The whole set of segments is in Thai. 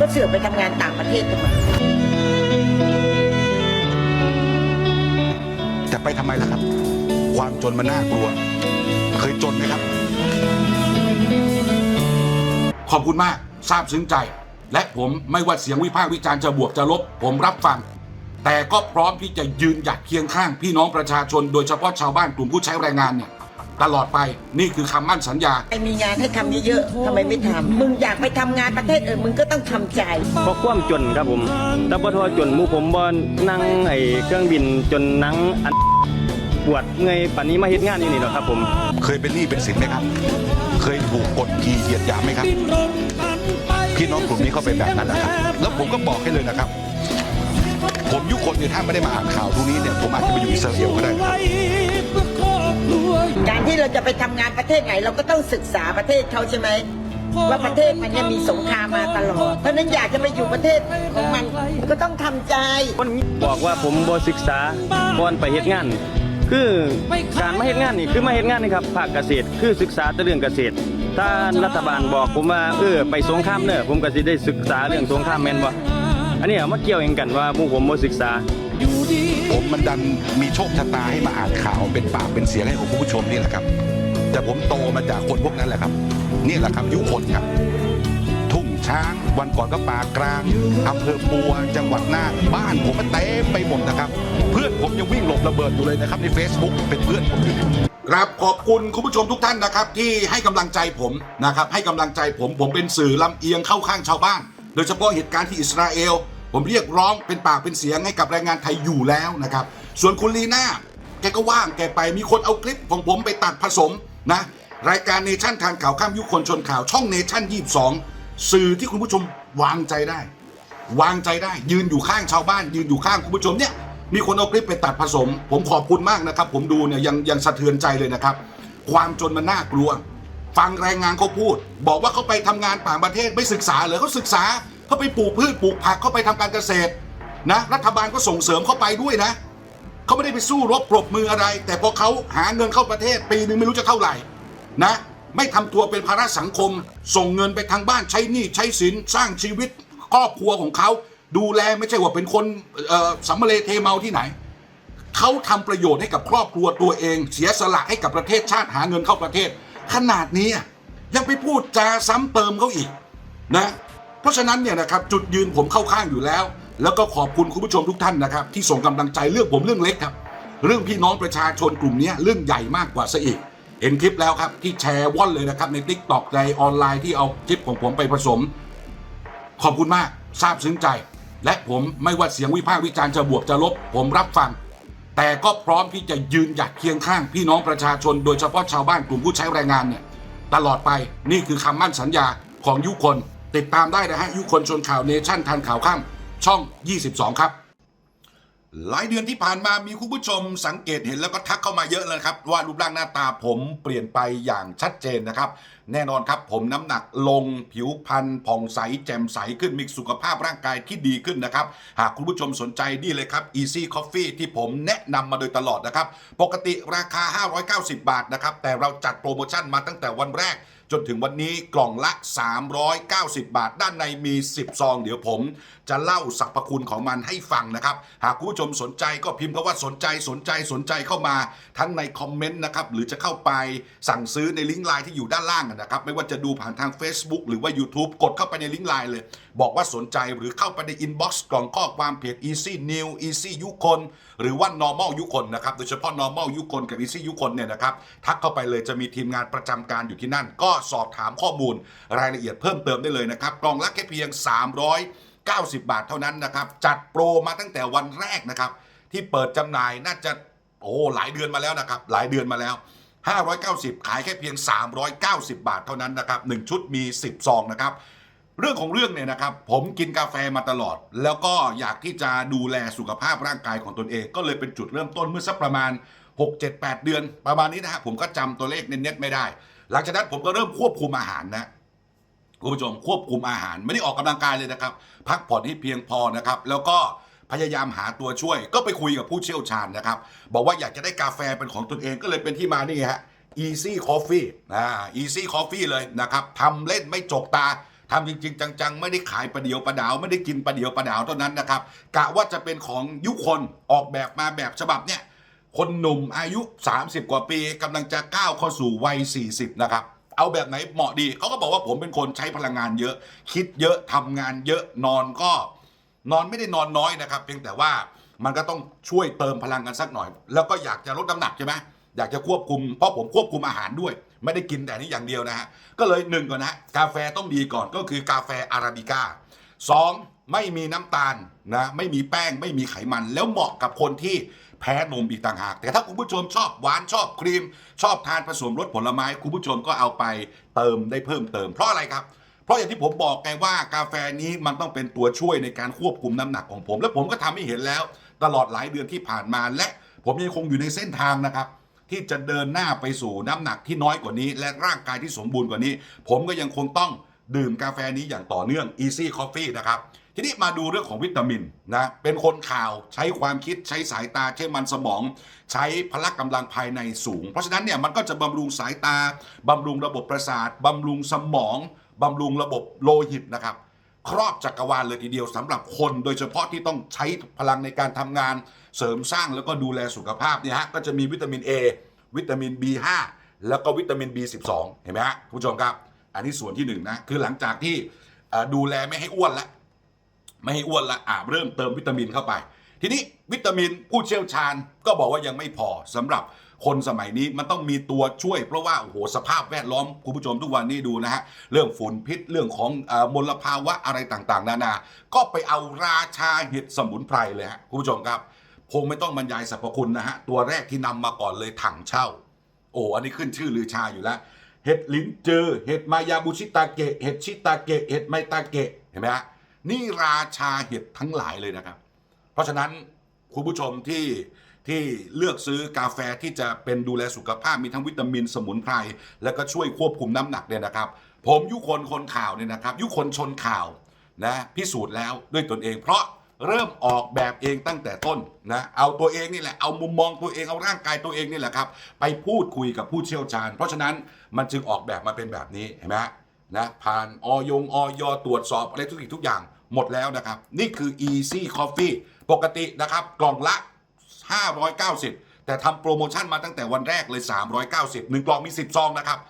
ก็เสือกไปทำงานต่างประเทศทำไมจะไปทำไมล่ะครับ ความจนมันน่ากลัว เคยจนไหมครับ ขอบคุณมากซาบซึ้งใจ และผมไม่ว่าเสียงวิพากษ์วิจารณ์จะบวกจะลบ ผมรับฟัง แต่ก็พร้อมที่จะยืนหยัดเคียงข้างพี่น้องประชาชน โดยเฉพาะชาวบ้านกลุ่มผู้ใช้แรงงานเนี่ย ตลอดไปนี่คือคำมั่นสัญญา ไอ้มีงานให้ทำเยอะๆทำไมไม่ทำมึงอยากไปทำงานประเทศอื่นมึงก็ต้องทำใจ เพราะความจนครับผมแต่บ่ทอจนหมู่ผมบ่นั่งไอ้เครื่องบินจนหนังอันปวดเมื่อยปานนี้มาเฮ็ดงานอยู่นี่หรอกครับผม เคยเป็นหนี้เป็นสินไหมครับ เคยถูกกดขี่เหยียดหยามไหมครับ พี่น้องกลุ่มนี้เขาเป็นแบบนั้นนะครับแล้วผมก็บอกให้เลยนะครับ ผมยุคนเนี่ยถ้าไม่ได้มาอ่านข่าวทุกนี้เนี่ยผมอาจจะไปอยู่อิสราเอลก็ได้นะครับ การที่เราจะไปทำงานประเทศไหน เราก็ต้องศึกษาประเทศเขาใช่ไหมว่าประเทศมันเนี่ยมีสงครามมาตลอด เพราะฉะนั้นอยากจะไปอยู่ประเทศของมันก็ต้องทำใจคนบอกว่าผมบ่ศึกษาก่อนไปเฮ็ดงาน คือการมาเฮ็ดงานนี่คือมาเฮ็ดงานนี่ครับภาคเกษตร คือศึกษาแต่เรื่องเกษตร ถ้ารัฐบาลบอกผมว่าเออไปสงครามเด้อผมก็สิได้ศึกษาเรื่องสงครามแม่นบ่อันนี้เอามาเกี่ยวเองกันว่าหมู่ผมบ่ศึกษา ผมมันดันมีโชคชะตาให้มาอ่านข่าวเป็นปากเป็นเสียงให้กับคุณผู้ชมนี่แหละครับ แต่ผมโตมาจากคนพวกนั้นแหละครับ นี่แหละครับ ยุคนครับ ทุ่งช้างวันก่อนก็ป่ากลางอำเภอปัวจังหวัดน่านบ้านผมมันเต็มไปหมดนะครับ เพื่อนผมยังวิ่งหลบระเบิดอยู่เลยนะครับใน Facebook เป็นเพื่อนผมครับขอบคุณคุณผู้ชมทุกท่านนะครับ ที่ให้กำลังใจผมนะครับให้กำลังใจผมผมเป็นสื่อลำเอียงเข้าข้างชาวบ้าน โดยเฉพาะเหตุการณ์ที่อิสราเอล ผมเรียกร้องเป็นปากเป็นเสียงให้กับแรงงานไทยอยู่แล้วนะครับ ส่วนคุณลีน่าแกก็ว่างแกไปมีคนเอาคลิปของผมไปตัดผสมนะรายการเนชั่นทานข่าวข้ามยุคคนชนข่าวช่องเนชั่น22สื่อที่คุณผู้ชมวางใจได้ วางใจได้ ยืนอยู่ข้างชาวบ้าน ยืนอยู่ข้างคุณผู้ชมเนี่ยมีคนเอาคลิปไปตัดผสม ผมขอบคุณมากนะครับ ผมดูเนี่ยยังยังสะเทือนใจเลยนะครับ ความจนมันน่ากลัว ฟังแรงงานเขาพูด บอกว่าเขาไปทำงานต่างประเทศไม่ศึกษาเหรอเขาศึกษา เขาไปปลูกพืชปลูกผักเขาไปทำการเกษตรนะรัฐบาลก็ส่งเสริมเขาไปด้วยนะเขาไม่ได้ไปสู้รบปรบมืออะไร แต่พอเขาหาเงินเข้าประเทศปีหนึ่งไม่รู้จะเท่าไหร่นะไม่ทำตัวเป็นภาระสังคม ส่งเงินไปทางบ้านใช้หนี้ใช้สินสร้างชีวิตครอบครัวของเขาดูแลไม่ใช่ว่าเป็นคนสัมเลเทเมาที่ไหน เขาทำประโยชน์ให้กับครอบครัวตัวเอง เสียสละให้กับประเทศชาติหาเงินเข้าประเทศ ขนาดนี้ยังไปพูดจาซ้ำเติมเขาอีกนะ เพราะฉะนั้นเนี่ยนะครับจุดยืนผมเข้าข้างอยู่แล้ว แล้วก็ขอบคุณคุณผู้ชมทุกท่านนะครับที่ส่งกำลังใจเรื่องผมเรื่องเล็กครับ เรื่องพี่น้องประชาชนกลุ่มนี้เรื่องใหญ่มากกว่าซะอีก เห็นคลิปแล้วครับที่แชร์ว่อนเลยนะครับในทิกตอกในออนไลน์ที่เอาคลิปของผมไปผสม ขอบคุณมากซาบซึ้งใจ และผมไม่ว่าเสียงวิพากษ์วิจารณ์จะบวกจะลบ ผมรับฟังแต่ก็พร้อมที่จะยืนหยัดเคียงข้างพี่น้องประชาชน โดยเฉพาะชาวบ้านกลุ่มผู้ใช้แรงงานเนี่ยตลอดไปนี่คือคำมั่นสัญญาของยุคน ติดตามได้นะฮะยุคนชนข่าวเนชั่นทันข่าวข้ามช่อง 22 ครับ หลายเดือนที่ผ่านมามีคุณผู้ชมสังเกตเห็นแล้วก็ทักเข้ามาเยอะเลยครับ ว่ารูปร่างหน้าตาผมเปลี่ยนไปอย่างชัดเจนนะครับ แน่นอนครับผมน้ำหนักลงผิวพรรณผ่องใส แจ่มใสขึ้นมีสุขภาพร่างกายที่ดีขึ้นนะครับ หากคุณผู้ชมสนใจนี่เลยครับ Easy Coffee ที่ผมแนะนำมาโดยตลอดนะครับ ปกติราคา 590 บาทนะครับ แต่เราจัดโปรโมชั่นมาตั้งแต่วันแรกจนถึงวันนี้กล่องละ 390 บาท ด้านในมี 10 ซอง เดี๋ยวผม จะเล่าสรรพคุณของมันให้ฟังนะครับ หากคุณผู้ชมสนใจก็พิมพ์คำว่าสนใจสนใจสนใจเข้ามา ทั้งในคอมเมนต์นะครับ หรือจะเข้าไปสั่งซื้อในลิงก์ไลน์ที่อยู่ด้านล่างนะครับไม่ว่าจะดูผ่านทาง Facebook หรือว่า YouTube กดเข้าไปในลิงก์ไลน์เลย บอกว่าสนใจหรือเข้าไปในอินบ็อกซ์กล่องข้อความเพจ Easy New Easy ยุคนหรือว่า normal ยุคนนะครับโดยเฉพาะ normal ยุคนกับ easy ยุคนเนี่ยนะครับทักเข้าไปเลยจะมีทีมงานประจำการอยู่ที่นั่น ก็สอบถามข้อมูลรายละเอียดเพิ่มเติมได้เลยนะครับกล่องละแค่เพียง 390 บาทเท่านั้นนะครับจัดโปรมาตั้งแต่วันแรกนะครับที่เปิดจำหน่ายน่าจะโอ้หลายเดือนมาแล้วนะครับหลายเดือนมาแล้ว 590 ขายแค่เพียง 390 บาทเท่านั้นนะครับหนึ่งชุดมี 10 ซองนะครับเรื่องของเรื่องเนี่ยนะครับผมกินกาแฟมาตลอด แล้วก็อยากที่จะดูแลสุขภาพร่างกายของตนเอง ก็เลยเป็นจุดเริ่มต้นเมื่อสักประมาณ 6 7 8 เดือน ประมาณนี้นะฮะผมก็จำตัวเลขเน็ตไม่ได้ หลังจากนั้นผมก็เริ่มควบคุมอาหารนะคุณผู้ชมควบคุมอาหารไม่ได้ออกกำลังกายเลยนะครับ พักผ่อนให้เพียงพอนะครับ แล้วก็ พยายามหาตัวช่วย ก็ไปคุยกับผู้เชี่ยวชาญนะครับ บอกว่าอยากจะได้กาแฟเป็นของตนเองก็เลยเป็นที่มานี่ฮะ Easy Coffee อ่า Easy Coffee เลยนะครับทำเล่นไม่จกตาทำจริง ๆ จัง ๆ ไม่ได้ขายประเดียวประดาว ไม่ได้กินประเดียวประดาวเท่านั้นนะครับกะว่าจะเป็นของยุคนออกแบบมาแบบฉบับเนี่ยคนหนุ่มอายุ 30 กว่าปีกำลังจะก้าวเข้าสู่วัย 40 นะครับ เอาแบบไหนเหมาะดีเขาก็บอกว่าผมเป็นคนใช้พลังงานเยอะ คิดเยอะทำงานเยอะนอนก็ นอนไม่ได้นอนน้อยนะครับ เพียงแต่ว่ามันก็ต้องช่วยเติมพลังกันสักหน่อย แล้วก็อยากจะลดน้ำหนักใช่ไหมอยากจะควบคุมเพราะผมควบคุมอาหารด้วย ไม่ได้กินแต่นี้อย่างเดียวนะฮะก็เลยหนึ่งก่อนนะกาแฟต้องดีก่อนก็คือกาแฟอาราบิก้าสองไม่มีน้ำตาลนะไม่มีแป้งไม่มีไขมัน แล้วเหมาะกับคนที่แพ้นมอีกต่างหาก แต่ถ้าคุณผู้ชมชอบหวานชอบครีม ชอบทานผสมรสผลไม้ คุณผู้ชมก็เอาไปเติมได้เพิ่มเติมเพราะอะไรครับเราะอย่างที่ผมบอกไงว่ากาแฟนี้มันต้องเป็นตัวช่วยในการควบคุมน้ำหนักของผม และผมก็ทำให้เห็นแล้ว ตลอดหลายเดือนที่ผ่านมา และผมยังคงอยู่ในเส้นทางนะครับ ที่จะเดินหน้าไปสู่น้ำหนักที่น้อยกว่านี้ และร่างกายที่สมบูรณ์กว่านี้ ผมก็ยังคงต้องดื่มกาแฟนี้อย่างต่อเนื่อง Easy Coffee นะครับ ทีนี้มาดูเรื่องของวิตามินนะ เป็นคนข่าวใช้ความคิดใช้สายตาใช้มันสมอง ใช้พละกำลังภายในสูง เพราะฉะนั้นเนี่ยมันก็จะบำรุงสายตาบำรุงระบบประสาทบำรุงสมอง บำรุงระบบโลหิตนะครับ ครอบจักรวาลเลยทีเดียวสำหรับคน โดยเฉพาะที่ต้องใช้พลังในการทำงาน เสริมสร้างแล้วก็ดูแลสุขภาพเนี่ยฮะก็จะมีวิตามิน A วิตามิน B5 แล้วก็วิตามิน B12 เห็นไหมฮะคุณผู้ชมครับ อันนี้ส่วนที่หนึ่งนะคือหลังจากที่ดูแลไม่ให้อ้วนละไม่ให้อ้วนละอ่าเริ่มเติมวิตามินเข้าไป ทีนี้วิตามินผู้เชี่ยวชาญก็บอกว่ายังไม่พอสำหรับ คนสมัยนี้มันต้องมีตัวช่วย เพราะว่าโอ้โหสภาพแวดล้อมคุณผู้ชมทุกวันนี้ดูนะฮะเรื่องฝุ่นพิษเรื่องของอมลภาวะอะไรต่างๆ นานา ก็ไปเอาราชาเห็ดสมุนไพรเลยฮะคุณผู้ชมครับ คงไม่ต้องบรรยายสรรพคุณนะฮะตัวแรกที่นำมาก่อนเลยถังเช่า โอ้อันนี้ขึ้นชื่อลือชาอยู่แล้วเห็ดลิ้นเจอเห็ดมายาบุชิตาเกะเห็ดชิตาเกะเห็ดไมตาเกะเห็นไหมฮะนี่ราชาเห็ดทั้งหลายเลยนะครับ เพราะฉะนั้นคุณผู้ชมที่ ที่เลือกซื้อกาแฟที่จะเป็นดูแลสุขภาพมีทั้งวิตามินสมุนไพรแล้วก็ช่วยควบคุมน้ำหนักเนี่ยนะครับ ผมยุคนคนข่าวเนี่ยนะครับ ยุคนชนข่าวนะพิสูจน์แล้วด้วยตนเอง เพราะเริ่มออกแบบเองตั้งแต่ต้นนะเอาตัวเองนี่แหละเอามุมมองตัวเองเอาร่างกายตัวเองนี่แหละครับ ไปพูดคุยกับผู้เชี่ยวชาญ เพราะฉะนั้นมันจึงออกแบบมาเป็นแบบนี้เห็นไหมนะผ่านออยงออยตรวจสอบอะไรทุกสิ่งทุกอย่างหมดแล้วนะครับ นี่คือ Easy Coffee ปกตินะครับ กล่องละ 590 แต่ทำโปรโมชั่นมาตั้งแต่วันแรกเลย 390หนึ่งกล่องมี 10 ซองนะครับ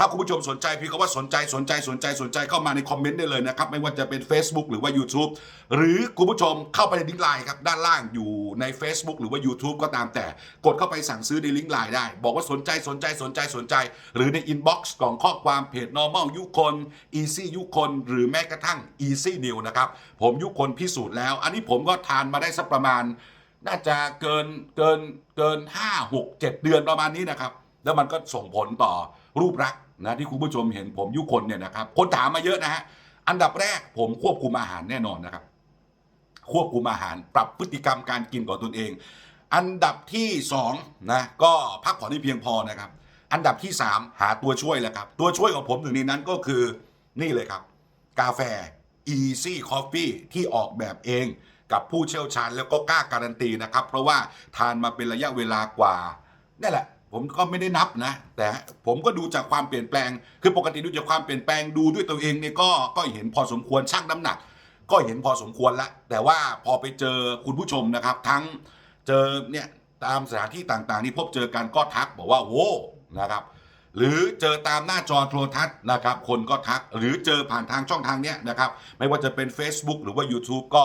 ถ้าคุณผู้ชมสนใจพี่ก็ว่าสนใจสนใจสนใจสนใจเข้ามาในคอมเมนต์ได้เลยนะครับ ไม่ว่าจะเป็น Facebook หรือว่า YouTube หรือคุณผู้ชมเข้าไปในลิงก์ไลน์ครับ ด้านล่างอยู่ใน Facebook หรือว่า YouTube ก็ตามแต่กดเข้าไปสั่งซื้อในลิงก์ไลน์ได้ บอกว่าสนใจสนใจสนใจสนใจ หรือในอินบ็อกซ์กล่องข้อความเพจ normal ยุคน easy ยุคนหรือแม้กระทั่ง easy new นะครับผมยุคนพิสูจน์แล้ว อันนี้ผมก็ทานมาได้สักประมาณ น่าจะเกินเกินเกิน5 6 7เดือนประมาณนี้นะครับ แล้วมันก็ส่งผลต่อรูปลักษณ์นะที่คุณผู้ชมเห็นผมยุคนเนี่ยนะครับ คนถามมาเยอะนะฮะอันดับแรกผมควบคุมอาหารแน่นอนนะครับ ควบคุมอาหารปรับพฤติกรรมการกินของตนเอง อันดับที่2นะก็พักผ่อนให้เพียงพอนะครับ อันดับที่ 3 หาตัวช่วยแหละครับ ตัวช่วยของผมหนึ่งในนั้นก็คือนี่เลยครับ กาแฟ Easy Coffee ที่ออกแบบเอง กับผู้เชี่ยวชาญแล้วก็กล้าการันตีนะครับ เพราะว่าทานมาเป็นระยะเวลากว่านั่แหละผมก็ไม่ได้นับนะ แต่ผมก็ดูจากความเปลี่ยนแปลง คือปกติดูจากความเปลี่ยนแปลงดูด้วยตัวเองเนี่ยก็ก็เห็นพอสมควรชั่งน้ำหนัก ก็เห็นพอสมควรละแต่ว่าพอไปเจอคุณผู้ชมนะครับ ทั้งเจอเนี่ยตามสถานที่ต่างๆที่พบเจอกันก็ทักบอกว่าโว้นะครับ หรือเจอตามหน้าจอโทรทัศน์นะครับ คนก็ทักหรือเจอผ่านทางช่องทางเนี้ยนะครับ ไม่ว่าจะเป็น Facebook หรือว่า YouTube ก็